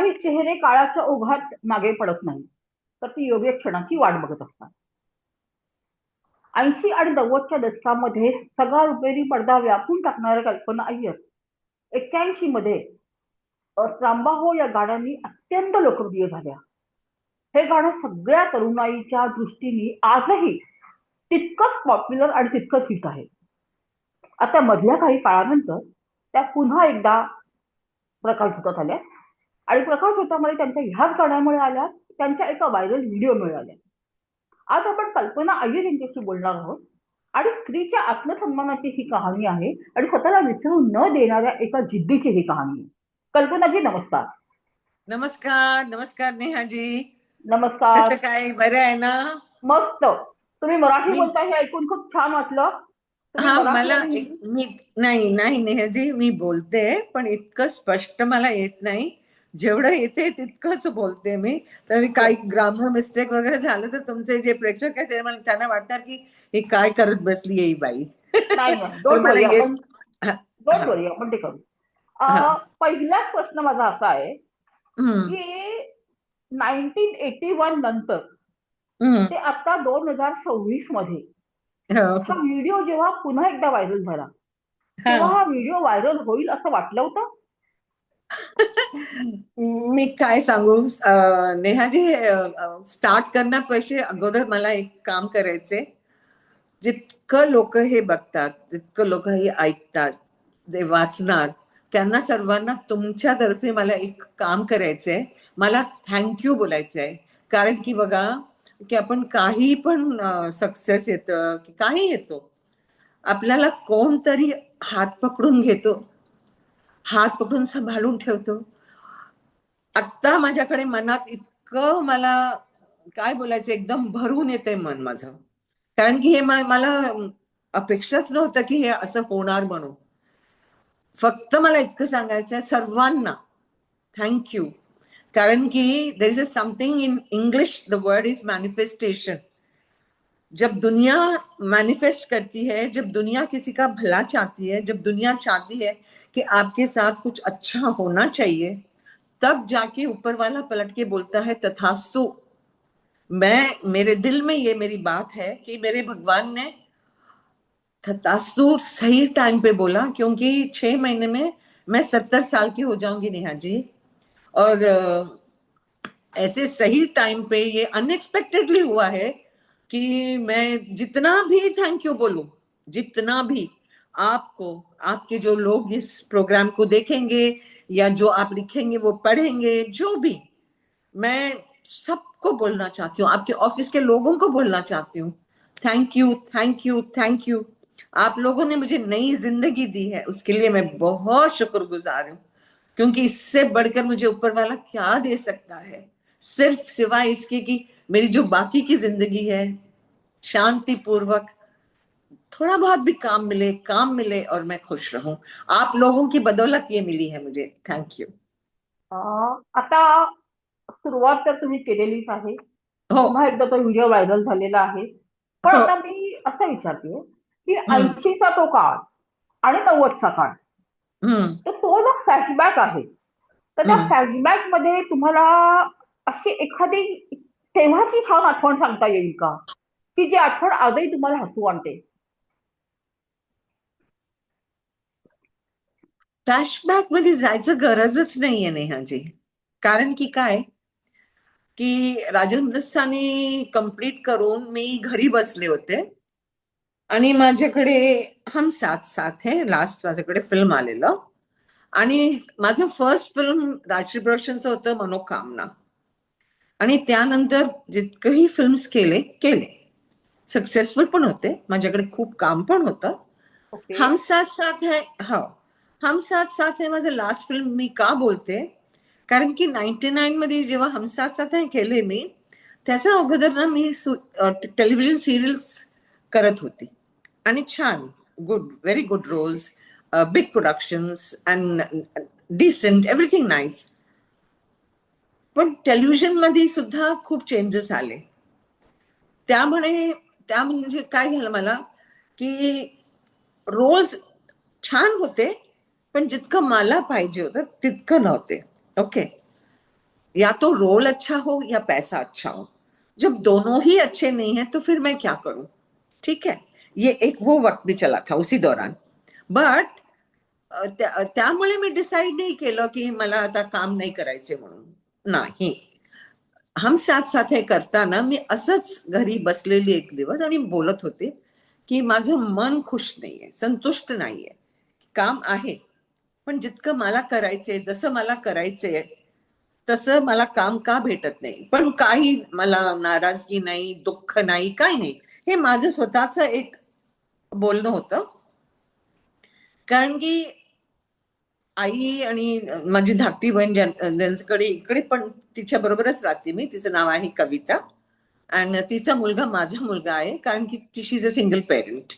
काही चेहरे काळाच्या ओघात मागे पडत नाही. तर ती योग्य क्षणाची वाट बघत असतात. ऐंशी आणि नव्वदच्या दशकामध्ये सगळा रुपेरी पडदा व्यापून टाकणाऱ्या कल्पना अय्यर एक्क्याऐंशी मध्ये हो या गाण्यानी अत्यंत लोकप्रिय झाल्या. हे गाणं सगळ्या तरुणाईच्या दृष्टीने आजही तितकंच पॉप्युलर आणि तितकंच हिट आहे. आता मधल्या काही काळानंतर त्या पुन्हा एकदा प्रकाश झुकत आल्या. आणि प्रकाश झोतामध्ये त्यांच्या ह्याच गाण्यामुळे आल्या त्यांच्या एका व्हायरल व्हिडिओ मिळाल्या आज आपण कल्पना अय्यर यांच्याशी बोलणार आहोत. आणि स्त्रीच्या आत्मसन्मानाची ही कहाणी आहे आणि स्वतःला विसरून न देणाऱ्या एका जिद्दीची ही कहाणी कल्पनाजी नमस्कार. नमस्कार नमस्कार नेहाजी. नमस्कार. काय? बरं आहे ना? मस्त. तुम्ही मराठी बोलता हे ऐकून खूप छान वाटलं. हा मला मी नाही नाही नेहाजी मी बोलते पण इतकं स्पष्ट मला येत नाही. जेवढं येते तितकंच बोलते मी. तर काही ग्रामर मिस्टेक वगैरे झालं तर तुमचे जे प्रेक्षक आहेत ते मला त्यांना वाटणार की ही काय करत बसली ही बाई. आपण ते करू. पहिलाच प्रश्न माझा असा आहे की नाईन्टीन एटी वन नंतर ते आता दोन हजार सव्वीसमध्ये हो, व्हिडिओ जेव्हा पुन्हा एकदा व्हायरल झाला तेव्हा. हा व्हिडिओ व्हायरल होईल असं वाटलं होतं? मी काय सांगू? नेहाजी स्टार्ट करण्यापेक्षा अगोदर मला एक काम करायचे. जितकं लोक हे बघतात जितकं लोक हे ऐकतात जे वाचणार त्यांना सर्वांना तुमच्यातर्फे मला एक काम करायचंय. मला थँक्यू बोलायचं आहे कारण की बघा की आपण काही पण सक्सेस येतं की काही येतो. आपल्याला कोणतरी हात पकडून घेतो. हात पकडून सांभाळून ठेवतो. आत्ता माझ्याकडे मनात इतकं मला काय बोलायचं एकदम भरून येते मन माझं. कारण की हे मला अपेक्षाच नव्हतं की हे असं होणार म्हणून. फक्त मला इतकं सांगायचं आहे सर्वांना थँक्यू कारण की there is a something in English the word is manifestation जब दुनिया मैनिफेस्ट करती है, जब दुनिया किसी का भला चाहती है, जब दुनिया चाहती है कि आपके साथ कुछ अच्छा होना चाहिए, तब जाके ऊपर वाला पलट के बोलता है, तथास्तु, मैं, मेरे दिल में ये मेरी बात है कि मेरे भगवान ने तथास्तु सही टाइम पे बोला, क्योंकि छह महीने में मैं सत्तर साल की हो जाऊँगी नेहा जी, और ऐसे सही टाइम पे ये अनएक्सपेक्टेडली हुआ है कि मैं जितना भी थैंक यू बोलूँ, जितना भी आपको, आपके जो लोग इस प्रोग्राम को देखेंगे या जो आप लिखेंगे, वो पढ़ेंगे, जो भी, मैं सबको बोलना चाहती हूँ, आपके ऑफ़िस के लोगों को बोलना चाहती हूँ। Thank you thank you thank you आप लोगों ने मुझे नई ज़िंदगी दी है, उसके लिए मैं बहुत शुक्रगुजार हूँ, क्योंकि इससे बढ़कर मुझे ऊपर वाला क्या दे सकता है? सिर्फ़ सिवाय इसके कि मेरी जो बाकी की ज़िंदगी है शांति पूर्वक थोड़ा बहुत भी काम मिले काम मिले और मैं खुश रहूँ। आप लोगों की बदौलत ये मिली है मुझे। थैंक यू अं, आता सुरुवात तर तुम्ही केलेलीच आहे. हो. एकदा तो व्हिडिओ व्हायरल झालेला आहे. पण आता मी असं विचारते की हम्म. ऐंशीचा तो काळ आणि नव्वदचा काळ हम्म. तर तो जो फ्लॅशबॅक आहे तर त्या हम्म. फ्लॅशबॅक मध्ये तुम्हाला अशी एखादी तेव्हाची छान आठवण सांगता येईल का? की जी आठवण आजही तुम्हाला हसू आणते फ्लॅशबॅकमध्ये जायचं गरजच नाहीये नेहाजी. कारण की काय? की राजस्थानी कंप्लीट करून मी घरी बसले होते. आणि माझ्याकडे हम साथ साथ हे लास्ट माझ्याकडे फिल्म आलेलं. आणि माझं फर्स्ट फिल्म राजश्री प्रोडक्शनचं होतं मनोकामना. आणि त्यानंतर जितकंही फिल्म्स केले केले. सक्सेसफुल पण होते. माझ्याकडे खूप काम पण होतं. ओके. हम साथ साथ है हो. हम साथ साथ है माझं लास्ट फिल्म मी का बोलते? कारण की नाईन्टी नाईन मध्ये जेव्हा हम साथ साथ है केले मी त्याच्या अगोदर ना मी टेलिव्हिजन सिरियल्स करत होती. आणि छान. Good very good roles big productions and decent everything nice पण टेलिव्हिजन मध्ये सुद्धा खूप चेंजेस आले. त्यामुळे त्या म्हणजे काय झालं मला की रोल्स छान होते पण जितकं मला पाहिजे होतं तितकं नव्हते. ओके या तो रोल अच्छा हो या पैसा अच्छा हो. जब दोनों ही अच्छे नहीं है तो फिर मैं क्या करूँ? ठीक है? ये एक वो वक्त भी चला था उसी दौरान. बट त्या, त्यामुळे मी डिसाईड नाही केलं की मला आता काम नाही करायचे म्हणून. नाही. हम साथ साथ हे करताना मी असंच घरी बसलेली एक दिवस आणि बोलत होते की माझं मन खुश नाहीये संतुष्ट नाहीये. काम आहे पण जितकं मला करायचंय जसं मला करायचंय तसं मला काम का भेटत नाही? पण काही मला नाराजगी नाही दुःख नाही काही नाही. हे माझं स्वतःच एक बोलणं होतं. कारण की आई आणि माझी धाकटी बहीण ज्यांच्याकडे इकडे पण तिच्या बरोबरच राहते मी. तिचं नाव आहे कविता. आणि तिचा मुलगा माझा मुलगा आहे कारण की ती इज अ सिंगल पेरेंट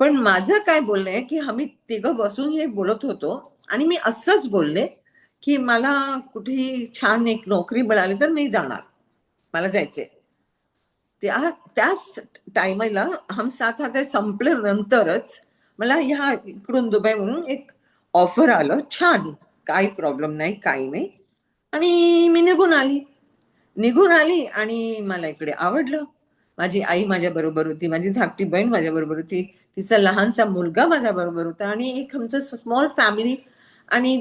पण माझं काय बोलणं आहे की आम्ही तिघं बसून हे बोलत होतो आणि मी असंच बोलले की मला कुठेही छान एक नोकरी मिळाली तर मी जाणार. मला जायचे त्या त्याच टायमाला हम साथ हात संपल्यानंतरच मला ह्या इकडून दुबईवरून एक ऑफर आलं छान. काही प्रॉब्लेम नाही काही नाही. आणि मी निघून आली. निघून आली आणि मला इकडे आवडलं. माझी आई माझ्या बरोबर होती माझी धाकटी बहीण माझ्या बरोबर होती. तिचा लहानसा मुलगा माझ्या बरोबर होता आणि एक आमचं स्मॉल फॅमिली आणि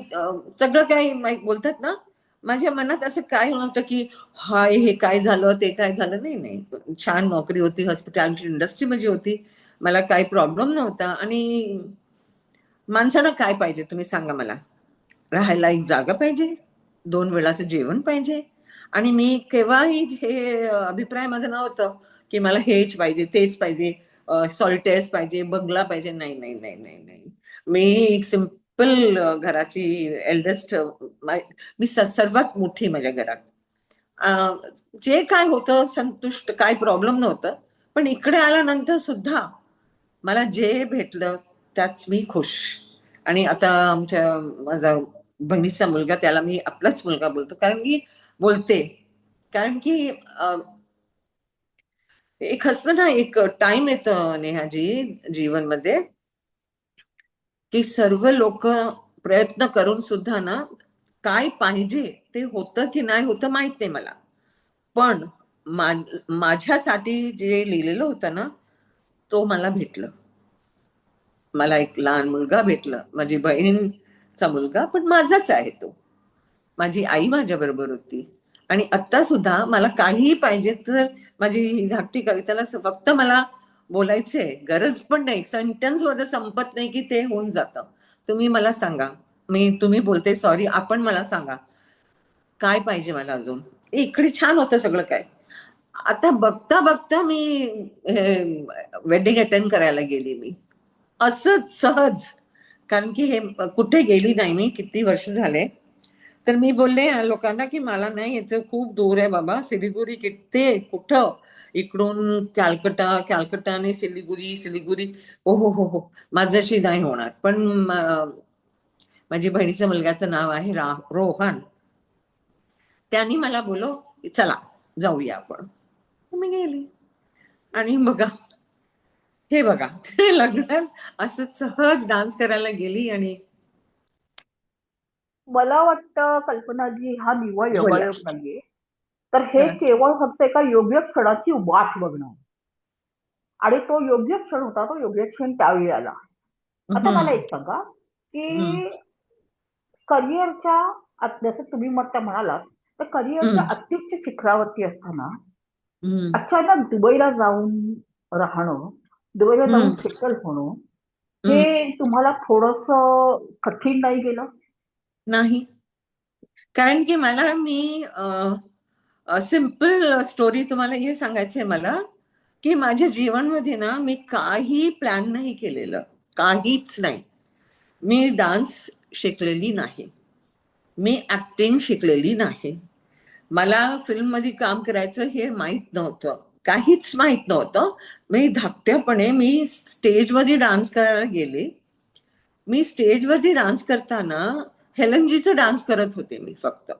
सगळं काही बोलतात ना माझ्या मनात असं काय नव्हतं की हाय हे काय झालं ते काय झालं? नाही नाही. छान नोकरी होती हॉस्पिटॅलिटी इंडस्ट्रीमध्ये होती. मला काही प्रॉब्लेम नव्हता आणि माणसांना काय पाहिजे तुम्ही सांगा मला? राहायला एक जागा पाहिजे दोन वेळाचं जेवण पाहिजे. आणि मी केव्हाही हे अभिप्राय माझं नव्हतं की मला हेच पाहिजे तेच पाहिजे सॉलिटेअर्स पाहिजे बंगला पाहिजे नाही नाही नाही नाही नाही. मी एक सिंपल घराची एल्डेस्ट मी सर्वात मोठी माझ्या घरात. जे काय होतं संतुष्ट काय प्रॉब्लेम नव्हतं पण इकडे आल्यानंतर सुद्धा मला जे भेटलं त्याच मी खुश. आणि आता आमच्या माझा बहिणीचा मुलगा त्याला मी आपलाच मुलगा बोलतो. कारण की बोलते. कारण की एक असतं ना एक टाइम येतं नेहाजी जीवनमध्ये की सर्व लोक प्रयत्न करून सुद्धा ना काय पाहिजे ते होतं की नाही होतं माहीत नाही मला. पण माझ्यासाठी जे लिहिलेलं होतं ना तो मला भेटलं. मला एक लहान मुलगा भेटला. माझी बहिणीचा मुलगा पण माझाच आहे तो. माझी आई माझ्या बरोबर होती. आणि आता सुद्धा मला काहीही पाहिजे तर माझी धाकटी कविताला फक्त मला बोलायचे गरज पण नाही. सेंटेन्समध्ये संपत नाही की ते होऊन जातं. तुम्ही मला सांगा. मी तुम्ही बोलते सॉरी आपण मला सांगा. काय पाहिजे मला अजून? इकडे छान होतं सगळं काय. आता बघता बघता मी वेडिंग अटेंड करायला गेली मी. असंच सहज. कारण की हे कुठे गेली नाही मी किती वर्ष झाले. तर मी बोलले लोकांना की मला नाही याचं खूप दूर आहे बाबा. सिलिगुरी किती कुठं? इकडून कॅलकटा कॅलकटा आणि सिलिगुरी सिलिगुरी. हो हो हो हो. माझ्याशी नाही होणार. पण माझ्या माझी बहिणीच्या मुलग्याचं नाव आहे रा रोहन. त्यांनी मला बोलो चला जाऊया आपण. मी गेली. आणि बघा हे बघा लग्नात असं सहज डान्स करायला गेली आणि मला वाटतं कल्पनाजी हा. योगायोग नाहीये तर हे. केवळ फक्त एका योग्य क्षणाची वाट बघणं आणि तो योग्य क्षण होता तो योग्य क्षण त्यावेळी आला आता मला एक सांगा की. करिअरच्या जसं तुम्ही म्हटलं म्हणालात तर करिअरच्या. अत्युच्च शिखरावरती असताना. अचानक दुबईला जाऊन राहणं दुबईला जाऊन. सेटल होणं हे तुम्हाला थोडस कठीण नाही गेलं? नाही. कारण की मला मी सिंपल स्टोरी तुम्हाला हे सांगायचंय मला की माझ्या जीवनमध्ये ना मी काही प्लॅन नाही केलेलं. काहीच नाही. मी डान्स शिकलेली नाही. मी ऍक्टिंग शिकलेली नाही. मला फिल्ममध्ये काम करायचं हे माहीत नव्हतं. काहीच माहीत नव्हतं. मी धाकट्यापणे मी स्टेजमध्ये डान्स करायला गेले. मी स्टेजवरती डान्स करताना हेलनजीचं डान्स करत होते मी फक्त.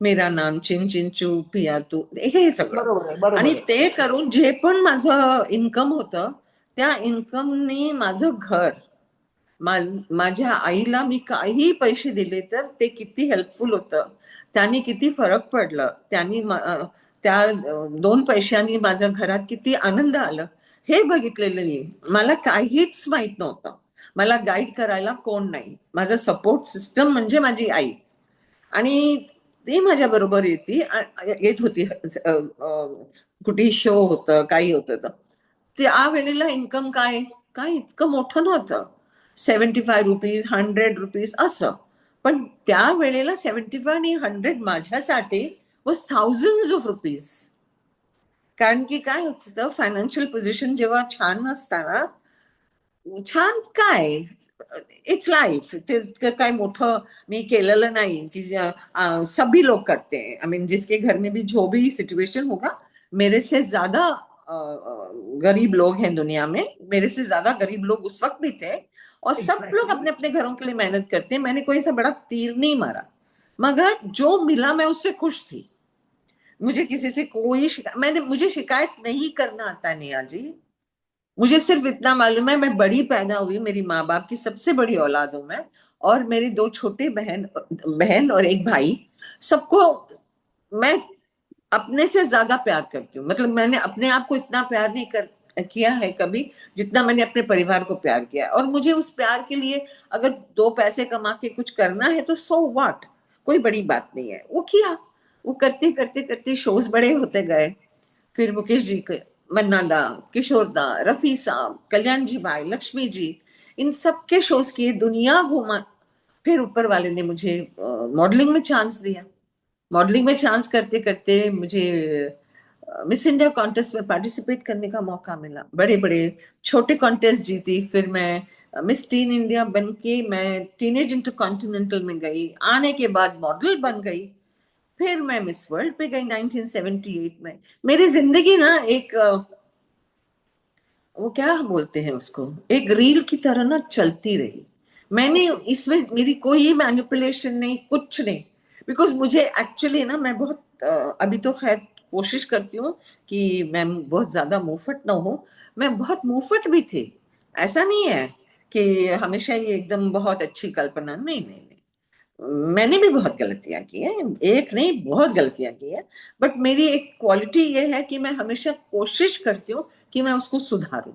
मेरा नाम चिन चिंचू पिया तू हे सगळं. आणि. ते करून जे पण माझं इन्कम होतं त्या इन्कमनी माझं घर माझ्या आईला मी काही पैसे दिले तर ते किती हेल्पफुल होतं. त्यांनी किती फरक पडलं. त्यांनी त्या दोन पैशांनी माझ्या घरात किती आनंद आलं हे बघितलेलं मी मला काहीच माहीत नव्हतं. मला गाईड करायला कोण नाही. माझा सपोर्ट सिस्टम म्हणजे माझी आई. आणि ती माझ्या बरोबर येते येत होती. कुठे कुठेही शो होतं काही होतं तर. त्या वेळेला इन्कम काय? काय इतकं मोठं नव्हतं. Seventy five rupees hundred rupees असं. पण त्या वेळेला सेवन्टी फाय आणि हंड्रेड माझ्यासाठी वॉज़ थाउजंड ऑफ़ रुपीज़ कारण की काय असतं फायनान्शियल पोझिशन जेव्हा छान असताना छान काय? इट्स लाईफ ते काय मोठं मी केलेलं नाही. की सभी लोग करते. हैं आई मीन जिसके घर में भी जो भी सिचुएशन होगा मेरे से ज़्यादा गरीब लोग हैं दुनिया में. मेरे से ज़्यादा गरीब लोग उस वक्त भी थे. और सब Exactly. लोग अपने अपने घरों के लिए मेहनत करते. हैं मैंने कोई ऐसा बड़ा तीर नहीं मारा. मगर जो मिला मैं उससे खुश थी. मुझे किसी से कोई शिकायत मैंने, मुझे शिकायत नहीं करना आता नेहा जी। मुझे सिर्फ़ इतना मालूम है, मैं बड़ी पैदा हुई, मेरी माँ बाप की सबसे बड़ी औलाद हूँ मैं, और मेरे दो छोटे बहन बहन और एक भाई, सबको मैं अपने से ज़्यादा प्यार करती हूँ। मतलब मैंने अपने आप को इतना प्यार नहीं कर, किया है कभी, जितना मैंने अपने परिवार को प्यार किया। और मुझे उस प्यार के लिए अगर दो पैसे कमा के कुछ करना है तो सो so वाट कोई बड़ी बात नहीं है। वो किया। वो करते करते करते शोज़ बड़े होते गए। फिर मुकेश जी मन्ना दा, किशोर दा, रफी साहब, कल्याण जी भाई, लक्ष्मी जी, इन सब के शोज़ किए, दुनिया घूमा। फिर ऊपर वाले ने मुझे मॉडलिंग में चांस दिया। मॉडलिंग में चांस करते करते मुझे मिस इंडिया कॉन्टेस्ट में पार्टिसिपेट करने का मौका मिला। बड़े बड़े, छोटे कॉन्टेस्ट जीती। फिर मैं मिस टीन इंडिया बन के मैं टीनेज इंटर कॉन्टिनेंटल में गई। आने के बाद मॉडल बन गई। फिर मैं मिस वर्ल्ड पे गई 1978 में। मेरी ज़िंदगी ना एक वो क्या बोलते हैं उसको? एक रील की तरह ना चलती रही। मैंने इसमें मेरी कोई मैनिपुलेशन नहीं, कुछ नहीं। बिकॉज़ मुझे एक्चुअली ना मैं बहुत अभी तो खैर कोशिश करती हूँ कि मैं बहुत ज़्यादा मुफट ना हो। मैं बहुत मुंहफट भी थी। ऐसा नहीं है कि हमेशा ही एकदम बहुत अच्छी कल्पना। नहीं नहीं। मैंने भी बहुत गलतियाँ की है, एक नहीं, बहुत गलतियाँ की है बट मेरी एक क्वालिटी ये है कि मैं हमेशा कोशिश करती हूँ कि मैं उसको सुधारूं।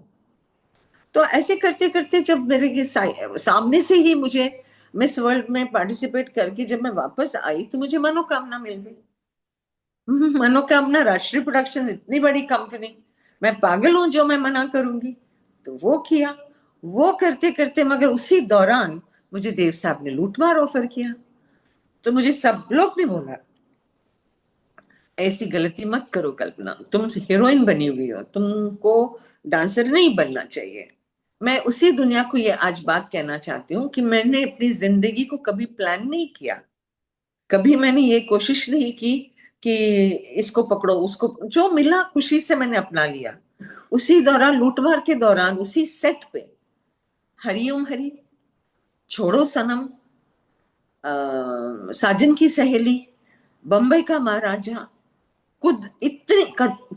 तो ऐसे करते करते जब मेरे ये सामने से ही मुझे मिस वर्ल्ड में पार्टिसिपेट करके जब मैं वापस आई तो मुझे मनोकामना मिल गई। मनोकामना, राष्ट्रीय प्रोडक्शन इतनी बड़ी कंपनी मैं पागल हूँ जो मैं मना करूँगी। तो वो किया, वो करते करते मगर उसी दौरान मुझे देव साहब ने लूटमार ऑफ़र किया। तो मुझे सब लोग ने बोला, ऐसी गलती मत करो कल्पना। तुम हीरोइन बनी हुई हो। तुमको डांसर नहीं बनना चाहिए। मैं उसी दुनिया को ये आज बात कहना चाहती हूँ कि मैंने अपनी ज़िंदगी को कभी प्लान नहीं किया। कभी मैंने ये कोशिश नहीं की कि इसको पकड़ो, उसको जो मिला खुशी से मैंने अपना लिया। उसी दौरान, लूटमार के दौरान, उसी सेट पे हरिओम हरि। छोड़ो सनम अ, साजन की सहेली बम्बई का महाराजा खुद इतनी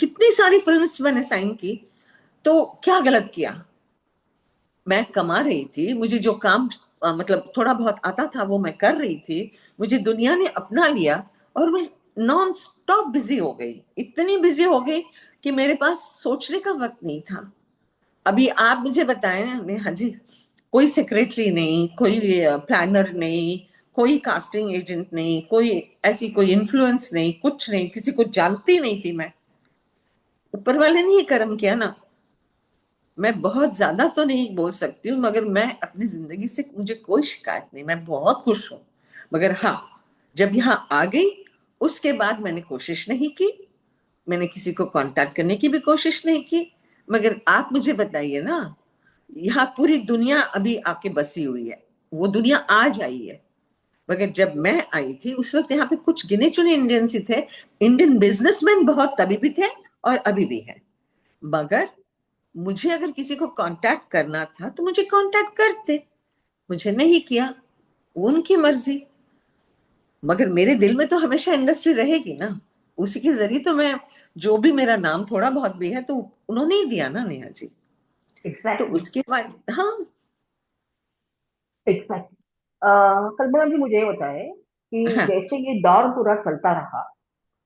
कितनी सारी फिल्म्स मैंने साइन की तो क्या गलत किया? मैं कमा रही थी मुझे जो काम अ, मतलब थोड़ा बहुत आता था वो मैं कर रही थी मुझे दुनिया ने अपना लिया और मैं नॉन स्टॉप बिज़ी हो गई इतनी बिज़ी हो गई कि मेरे पास सोचने का वक्त नहीं था। अभी आप मुझे बताएँ ना नेहा जी। कोई सेक्रेटरी नहीं, कोई प्लानर नहीं, कोई कास्टिंग एजेंट नहीं, कोई ऐसी कोई इन्फ्लुएंस नहीं, कुछ नहीं, किसी को जानती नहीं थी मैं। ऊपर वाले ने ही कर्म किया ना। मैं बहुत ज़्यादा तो नहीं बोल सकती हूँ, मगर मैं अपनी ज़िंदगी से मुझे कोई शिकायत नहीं, मैं बहुत खुश हूँ। मगर हाँ जब यहाँ आ गई, उसके बाद मैंने कोशिश नहीं की। मैंने किसी को कांटेक्ट करने की भी कोशिश नहीं की। मगर आप मुझे बताइए ना यहाँ पूरी दुनिया अभी आके बसी हुई है। वो दुनिया आज आई है। मगर जब मैं आई थी, उस वक्त यहाँ पे कुछ गिने चुने इंडियंस ही थे। इंडियन बिजनेसमैन बहुत तभी भी थे और अभी भी है। मगर मुझे अगर किसी को कांटेक्ट करना था तो मुझे कांटेक्ट करते। मुझे नहीं किया। उनकी मर्ज़ी। मगर मेरे दिल में तो हमेशा इंडस्ट्री रहेगी ना। उसी के ज़रिए तो मैं, जो भी मेरा नाम थोड़ा बहुत भी है तो उन्होंने ही दिया ना नेहा जी। तो एक्झॅक्टली उसके बाद हाँ एग्जैक्टली कल्पना जी मुझे ये बताए कि हाँ। जैसे ये दौर पूरा चलता रहा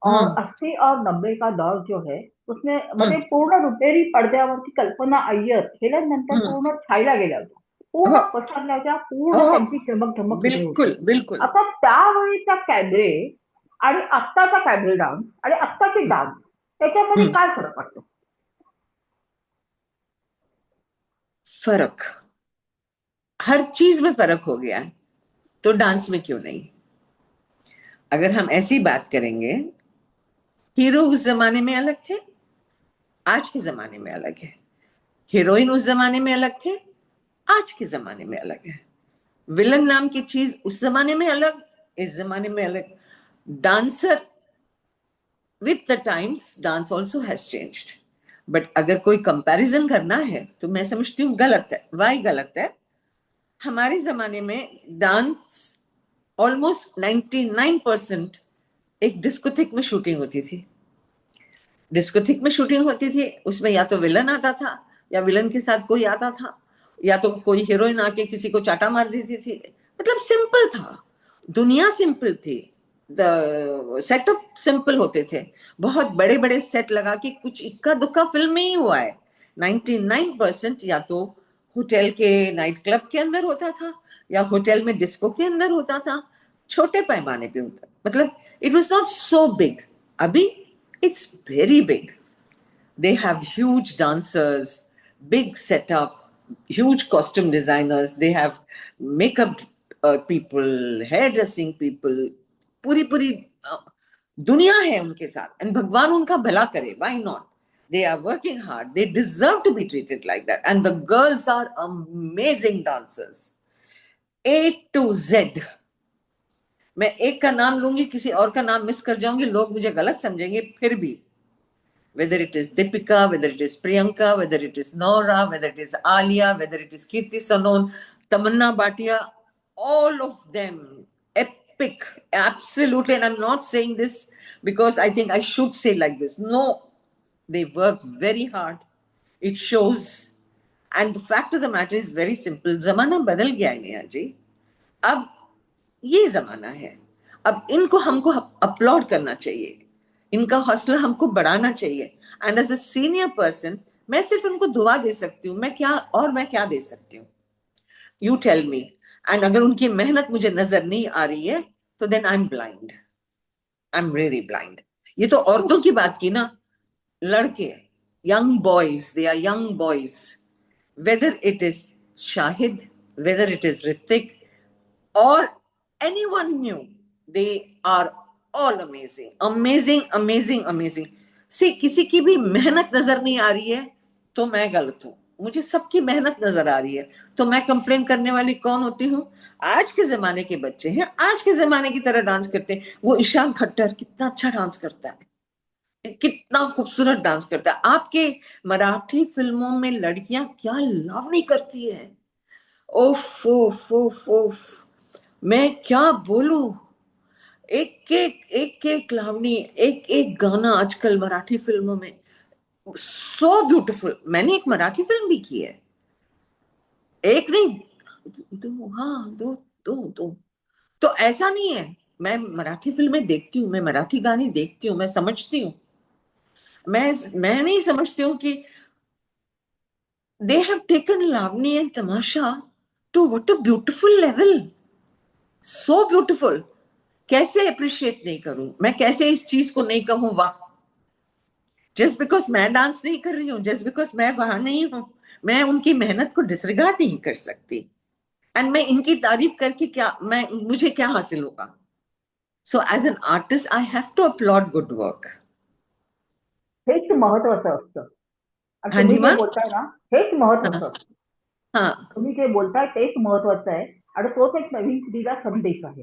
और हम्म. अस्सी और नब्बे का दौर जो है उसने म्हणजे पूर्ण रुपेरी पडद्यावरती कल्पना अय्यर केल्यानंतर हम्म. पूर्ण छायला गेल्या होत्या पूर्ण हो. पसरल्या होत्या पूर्ण हो. त्यांची चमक धमक बिलकुल बिलकुल आता त्यावेळीचा कॅबरे आणि आत्ताचा कॅबरे डान्स आणि आत्ताचे डान्स त्याच्यामध्ये हम्म. काय फरक वाटतो फ़र्क। हर चीज़ में फ़र्क हो गया है तो डांस में क्यों नहीं? अगर हम ऐसी बात करेंगे, हीरो उस जमाने में अलग थे, आज के जमाने में अलग है। हीरोइन उस जमाने में अलग थे, आज के जमाने में अलग है। विलन नाम की चीज़ उस जमाने में अलग, इस जमाने में अलग। Dancer with the times dance also has changed but अगर कोई कंपैरिजन करना है तो मैं समझती हूँ गलत है। वाई गलत है? हमारे जमाने में डांस ऑलमोस्ट 99 परसेंट एक डिस्कोथिक में शूटिंग होती थी। डिस्कोथिक में शूटिंग होती थी, उसमें या तो विलन आता था, या विलन के साथ कोई आता था, या तो कोई हीरोइन आके किसी को चाटा मार देती थी। मतलब सिंपल था। दुनिया सिंपल थी। सेटअप सिंपल होते थे। बहुत बड़े बड़े सेट लगा के कुछ इक्का दुक्का फ़िल्म में ही हुआ है। 99 परसेंट या तो होटल के नाइट क्लब के अंदर होता था या होटल में डिस्को के अंदर होता था छोटे पैमाने पे होता मतलब it was not so big अभी it's very big they have huge dancers big setup huge costume designers they have makeup uh, people hairdressing people पूरी पूरी दुनिया है उनके साथ। एंड भगवान उनका भला करे why not they are working hard they deserve to be treated like that and the girls are amazing dancers A to Z मैं एक का नाम लूँगी, किसी और का नाम मिस कर जाऊँगी, लोग मुझे गलत समझेंगे, फिर भी। Whether it is dipika whether it is priyanka, whether it is nora, whether it is alia, whether it is kirti sanon tamanna bhatia, all of them epic, absolutely. And I'm not saying this because I think I should say like this. No, they work very hard. It shows. And the fact of the matter is very simple. जमाना बदल गया है नेहा जी अब ये जमाना है अब इनको हमको अपलॉड करना चाहिए इनका हौसला हमको बढ़ाना चाहिए and as a senior person मैं सिर्फ़ उनको दुआ दे सकती हूँ मैं क्या और मैं क्या दे सकती हूँ यू टेल मी एंड अगर उनकी मेहनत मुझे नज़र नहीं आ रही है तो then I am blind I am really blind ये तो औरतों की बात की ना। लड़के young boys they are young boys whether it is Shahid whether it is Hrithik और anyone new they are all amazing amazing amazing amazing see किसी की भी मेहनत नज़र नहीं आ रही है तो मैं गलत हूँ। मुझे सबकी मेहनत नज़र आ रही है। तो मैं कंप्लेन करने वाली कौन होती हूँ? आज के जमाने के बच्चे हैं। आज के जमाने की तरह डांस करते हैं। वो ईशान खट्टर कितना अच्छा डांस करता है। कितना खूबसूरत डांस करता है। आपके मराठी फ़िल्मों में लड़कियाँ क्या लावनी करती है? ओफ ओफ ओफ ओफ। मैं क्या बोलू? एक एक एक एक लावनी एक एक गाना आजकल मराठी फ़िल्मों में सो ब्यूटीफुल मैंने एक मराठी फ़िल्म भी की है। एक नहीं, दो हाँ दो दो दो। तो ऐसा नहीं है। मैं मराठी फ़िल्में देखती हूँ, मैं मराठी गाने देखती हूँ, मैं समझती हूँ। मैं मैं नहीं समझती हूँ कि they have taken Lavani and Tamasha to what a beautiful level so beautiful कैसे अप्रिशिएट नहीं करूँ? मैं कैसे इस चीज़ को नहीं कहूँ? वाह! जस्ट बिकॉज़ मैं डांस नहीं कर रही हूँ जस्ट बिकॉज़ मैं वहाँ नहीं हूँ मैं उनकी मेहनत को डिसरिगार्ड नहीं कर सकती। एंड मैं इनकी तारीफ़ करके क्या मैं मुझे क्या हासिल होगा? So as an artist I have to upload good work हेच महत्वाचं असतं. हाँ जी. बोलताय ना हेच महत्वाचं असतं. हाँ. तुम्ही जे बोलताय तेच महत्वाचं आहे आणि तोच एक नवीन पिढीला संदेश आहे.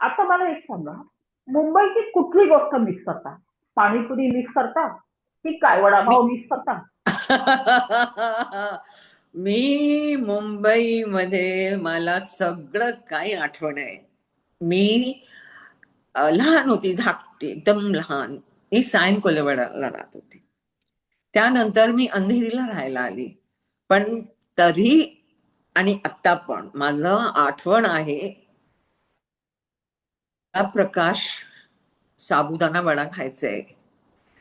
आता मला एक सांगा मुंबईची कुठली गोष्ट मिस करता? पाणीपुरी मिक्स करता? की काय वडापाव मिक्स करता? मी मुंबई मध्ये मला सगळं काही आठवण आहे. मी लहान होती धाकटी एकदम लहान. मी सायन कोलेवाडाला राहत होती. त्यानंतर मी अंधेरीला राहायला आली. पण तरी आणि आत्ता पण मला आठवण आहे. प्रकाश साबुदाणा वडा खायचा आहे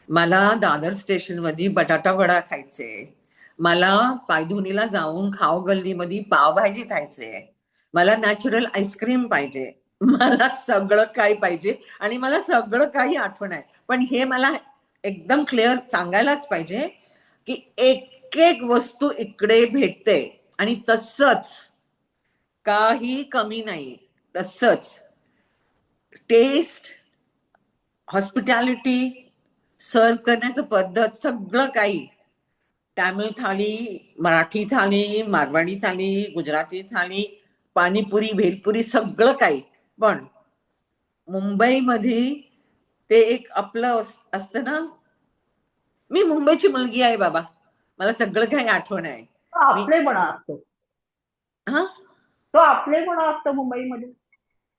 मला दादर स्टेशनमध्ये बटाटा वडा खायचे मला पायधुनीला जाऊन खाव गल्लीमध्ये पावभाजी खायचे मला नॅचरल आईस्क्रीम पाहिजे. मला सगळं काही पाहिजे आणि मला सगळं काही आठवण आहे. पण हे मला एकदम क्लिअर सांगायलाच पाहिजे की एक एक वस्तू इकडे भेटते आणि तसंच काही कमी नाही. तसंच. टेस्ट हॉस्पिटॅलिटी सर्व करण्याचं पद्धत सगळं काही. तामिळ थाळी मराठी थाळी मारवाडी थाळी गुजराती थाळी पाणीपुरी भेलपुरी सगळं काही. पण मुंबईमध्ये ते एक आपलं अस- असतं ना? मी मुंबईची मुलगी आहे बाबा. मला सगळं काही आठवण आहे. आपलेपणा असतो. हा? तो आपलेपणा असतो मुंबईमध्ये.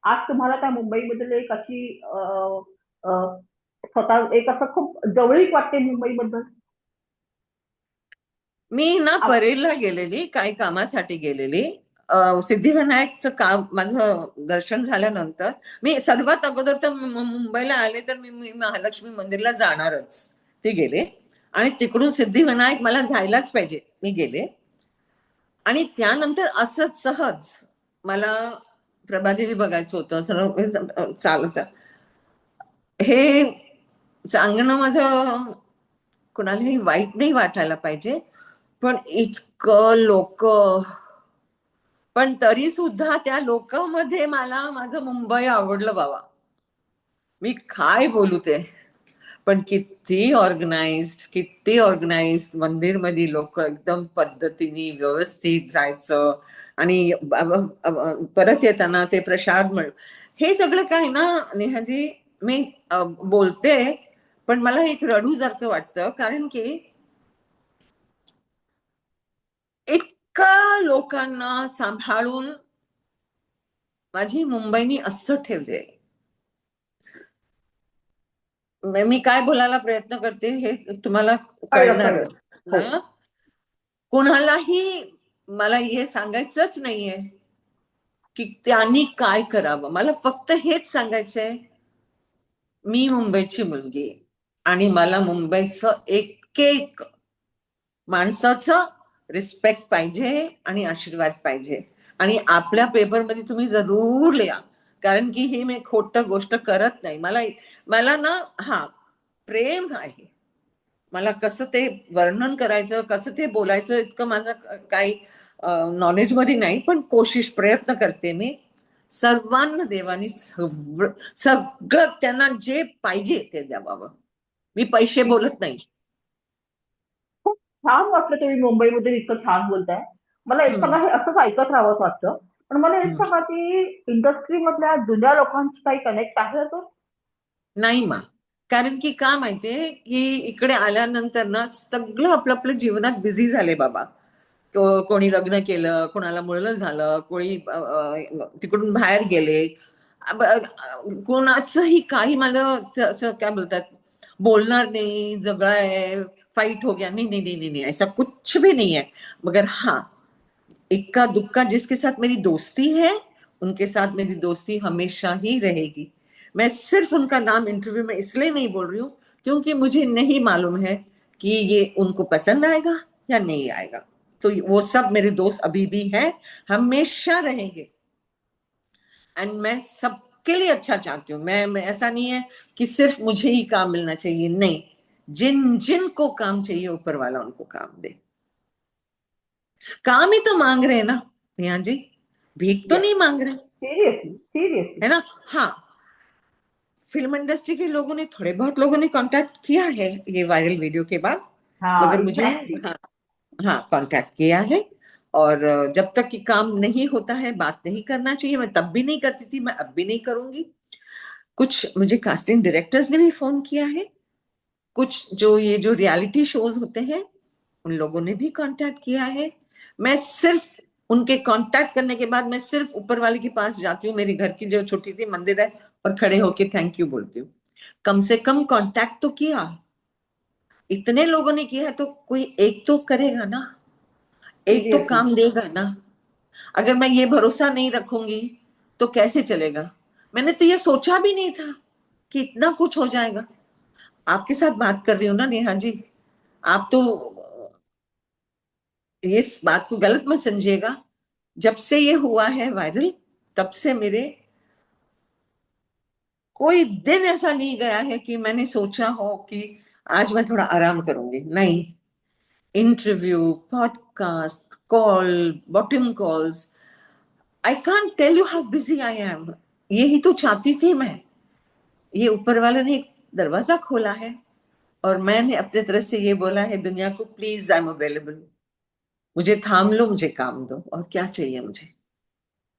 आज तुम्हाला त्या मुंबईबद्दल एक अशी स्वतः एक असं खूप जवळीक वाटते मुंबईबद्दल. मी ना परेलला गेलेली काही कामासाठी गेलेली. अं, सिद्धिविनायकचं काम माझं दर्शन झाल्यानंतर मी सर्वात अगोदर तर मुंबईला आले तर मी महालक्ष्मी मंदिरला जाणारच. ते गेले. आणि तिकडून सिद्धिविनायक मला जायलाच पाहिजे मी गेले. आणि त्यानंतर असंच सहज मला प्रभादेवी बघायचं होतं सर्व चालत. हे सांगणं माझं कुणालाही वाईट नाही वाटायला पाहिजे. पण इतकं लोक पण तरी सुद्धा त्या लोकांमध्ये मला माझं मुंबई आवडलं बाबा. मी काय बोलू ते? पण किती ऑर्गनाइज किती ऑर्गनाइज मंदिरमध्ये लोक एकदम पद्धतीने व्यवस्थित जायचं आणि परत येताना ते प्रसाद मिळ हे सगळं काय ना नेहाजी मी बोलते पण मला एक रडू सारखं वाटतं कारण की इतका लोकांना सांभाळून माझी मुंबईनी असं ठेवले मी काय बोलायला प्रयत्न करते हे तुम्हाला कळणारच हो. कुणालाही मला हे सांगायचंच नाहीये की त्यांनी काय करावं. मला फक्त हेच सांगायचंय मी मुंबईची मुलगी आणि मला मुंबईचं एक एक माणसाचं रिस्पेक्ट पाहिजे आणि आशीर्वाद पाहिजे. आणि आपल्या पेपरमध्ये तुम्ही जरूर लिहा. कारण की ही मी खोट गोष्ट करत नाही. मला मला ना हा प्रेम आहे. मला कसं ते वर्णन करायचं कसं ते बोलायचं इतकं माझं काही नॉलेजमध्ये नाही पण कोशिश प्रयत्न करते मी. सर्वांना देवानी सगळं सगळं त्यांना जे पाहिजे ते द्यावावं. मी पैसे बोलत नाही. छान वाटलं तुम्ही मुंबईबद्दल इतकं छान बोलताय. मला एक. सांगा हे असंच ऐकत राहावंच वाटतं. पण मला एक. सांगा की इंडस्ट्री मधल्या जुन्या लोकांची काही कनेक्ट आहे तो नाही मा. कारण की का माहितीये की इकडे आल्यानंतर ना सगळं आपलं आपलं जीवनात बिझी झाले बाबा. कोणी लग्न केलं, कोणाला मुलं झालं, कोणी तिकडून बाहेर गेले. कोणाचंही काही मला असं काय बोलतात, बोलणार नाही जगळा है फाइट हो गया, नहीं नहीं नहीं नहीं नहीं, ऐसा कुछ भी नहीं है मगर हाँ इक्का दुक्का जिसके साथ मेरी दोस्ती है, उनके साथ मेरी दोस्ती हमेशा ही रहेगी. मैं सिर्फ़ उनका नाम इंटरव्यू में इसलिए नहीं बोल रही हूँ, क्योंकि मुझे नहीं मालूम है कि ये उनको पसंद आएगा या नहीं आएगा। तो वो सब मेरे दोस्त अभी भी हैं। हमेशा रहेंगे। एंड मैं सबके लिए अच्छा चाहती हूँ। मैं, मैं ऐसा नहीं है कि सिर्फ़ मुझे ही काम मिलना चाहिए। नहीं। जिन जिन को काम चाहिए ऊपर वाला उनको काम दे। काम ही तो मांग रहे हैं ना नेहा जी। भीख तो. नहीं मांग रहे। सीरियसली सिरियसली है ना? हाँ। फ़िल्म इंडस्ट्री के लोगों ने थोड़े बहुत लोगों ने कांटेक्ट किया है ये वायरल वीडियो के बाद। हाँ मगर मुझे हाँ। हाँ कांटेक्ट किया है और जब तक कि काम नहीं होता है, बात नहीं करना चाहिए, मैं तब भी नहीं करती थी, मैं अब भी नहीं करूँगी। कुछ मुझे कास्टिंग डायरेक्टर्स ने भी फ़ोन किया है। कुछ जो ये जो रियलिटी शोज़ होते हैं, उन लोगों ने भी कांटेक्ट किया है। मैं सिर्फ़ उनके कांटेक्ट करने के बाद मैं सिर्फ़ ऊपर वाले के पास जाती हूँ, मेरे घर की जो छोटी सी मंदिर है, और खड़े होके थैंक यू बोलती हूँ। कम से कम कांटेक्ट तो किया। इतने लोगों ने किया है तो कोई एक तो करेगा ना? एक तो काम देगा ना? अगर मैं ये भरोसा नहीं रखूँगी तो कैसे चलेगा? मैंने तो ये सोचा भी नहीं था कि इतना कुछ हो जाएगा। आपके साथ बात कर रही हूँ ना नेहा जी? आप तो ये इस बात को गलत मत समझिएगा। जब से ये हुआ है वायरल तब से मेरे कोई दिन ऐसा नहीं गया है कि मैंने सोचा हो कि आज मैं थोड़ा आराम करूँगी। नहीं। Interview podcast call bottom calls I can't tell you how busy I am यही तो चाहती थी मैं। ये ऊपर वाले ने एक दरवाज़ा खोला है और मैंने अपने तरफ़ से ये बोला है दुनिया को प्लीज़ आई एम अवेलेबल मुझे थाम लो मुझे काम दो। और क्या चाहिए मुझे?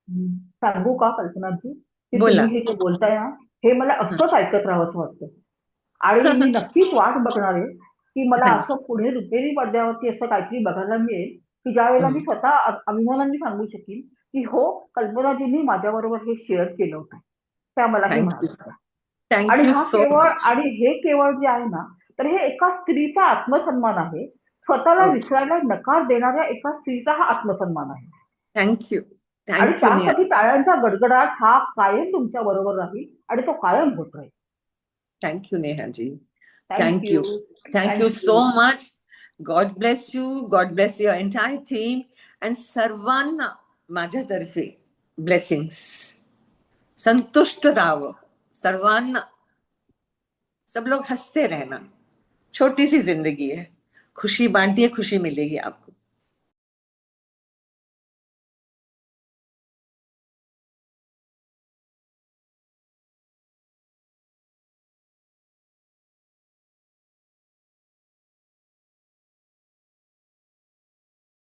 सांगू का कल्पनाजी की बोला. तुम्ही हे बोलताय हे मला असंच ऐकत राहावंसं वाटतं। आणि मी नक्कीच वाट बघणार आहे की मला. असं पुढे रुपेरी पडद्यावरती असं काहीतरी बघायला मिळेल की ज्या वेळेला मी. स्वतः अभिमानाने सांगू शकेन की हो कल्पनाजींनी माझ्याबरोबर हे शेअर केलं होतं. त्या मला हे आणि हा केवळ आणि हे केवळ जे आहे ना तर हे एका स्त्रीचा आत्मसन्मान आहे. स्वतःला. विसरायला नकार देणाऱ्या एका स्त्रीचा हा आत्मसन्मान आहे. थँक यू आणि त्यासाठी टाळ्यांचा गडगडाट हा कायम तुमच्या बरोबर राहील आणि तो कायम होत राहील. Thank you Neha ji Thank Thank you. you. Thank Thank you you. so much. God bless you. God bless your entire team. And सर्वांना माझ्यातर्फे blessings. संतुष्ट राहावं सर्वांना सब लोग हँसते रहना छोटी सी ज़िंदगी है खुशी बांटिए खुशी मिलेगी आपको